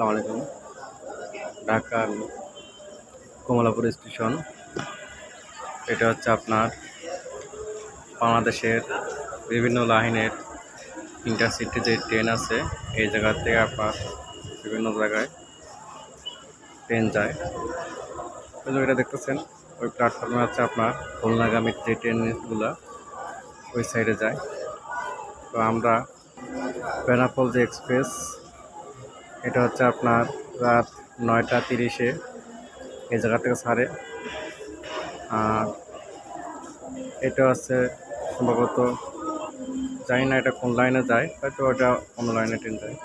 আসসালামু আলাইকুম। ঢাকার কমলাপুর স্টেশন। এটা হচ্ছে আপনার বাংলাদেশের বিভিন্ন লাইনের ইন্টারসিটি যে ট্রেন আছে, এই জায়গা থেকে আপনার বিভিন্ন জায়গায় ট্রেন যায়। ওই জায়গাটা দেখতেছেন, ওই প্ল্যাটফর্মে হচ্ছে আপনার খুলনাগামী যে ট্রেনগুলো, ওই সাইডে যায়। তো আমরা বেনাপল যে এক্সপ্রেস এটা হচ্ছে আপনার রাত নয়টা তিরিশে। এই জায়গা থেকে ছাড়ে। আর এটা হচ্ছে সম্ভবত, জানি না এটা কোন লাইনে যায়, হয়তো ওটা অন্য লাইনে ট্রেন যায়।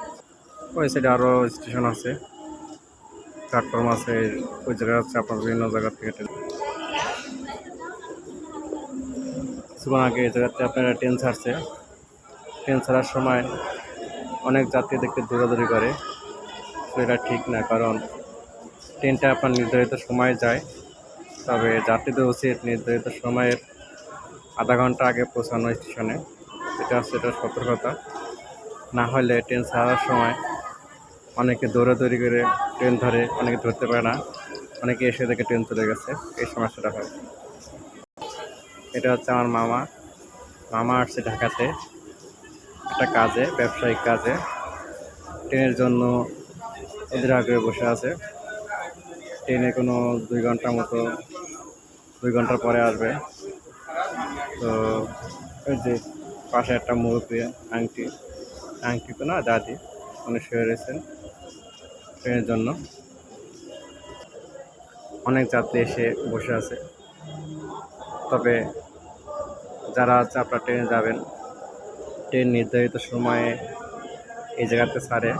ওই সাইডে আরও স্টেশন আছে। প্ল্যাটফর্ম আছে, ওই জায়গা হচ্ছে আপনার বিভিন্ন জায়গা থেকে ট্রেন। কিছুক্ষণ আগে এই জায়গাতে আপনারা ট্রেন ছাড়ছে। ট্রেন ছাড়ার সময় অনেক যাত্রী দেখতে দৌড়াদৌড়ি করে। তো এটা ঠিক না, কারণ ট্রেনটা আপনার নির্ধারিত সময়ে যায়। তবে যাত্রীদের উচিত নির্ধারিত সময়ের আধা ঘণ্টা আগে পৌঁছানো স্টেশনে। এটা হচ্ছে এটা সতর্কতা। না হলে ট্রেন ছাড়ার সময় অনেকে দৌড়াদৌড়ি করে ট্রেন ধরে, অনেকে ধরতে পারে না। অনেকে এসে দেখে ট্রেন চলে গেছে। এই সমস্যাটা হয়। এটা হচ্ছে আমার মামা। মামা আসছে ঢাকাতে। একটা কাজে, ব্যবসায়িক কাজে। ট্রেনের জন্য ওদের আগ্রহে বসে আছে। ট্রেনে কোনো দুই ঘণ্টার মতো, দুই ঘণ্টা পরে আসবে। তো ওই যে পাশে একটা মুরব্বী আংটি আংটি তো না, দাদি, উনি শুয়ে রয়েছেন ট্রেনের জন্য। অনেক যাত্রী এসে বসে আছে। তবে যারা আপনার ট্রেনে যাবেন। ট্রেন নির্ধারিত সময়ে এই জায়গাতে ছাড়ে।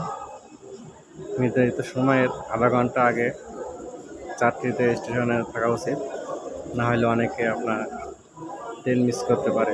নির্ধারিত সময়ের আধা ঘণ্টা আগে চারটিতে স্টেশনে থাকা উচিত। না হলে অনেকে আপনার ট্রেন মিস করতে পারে।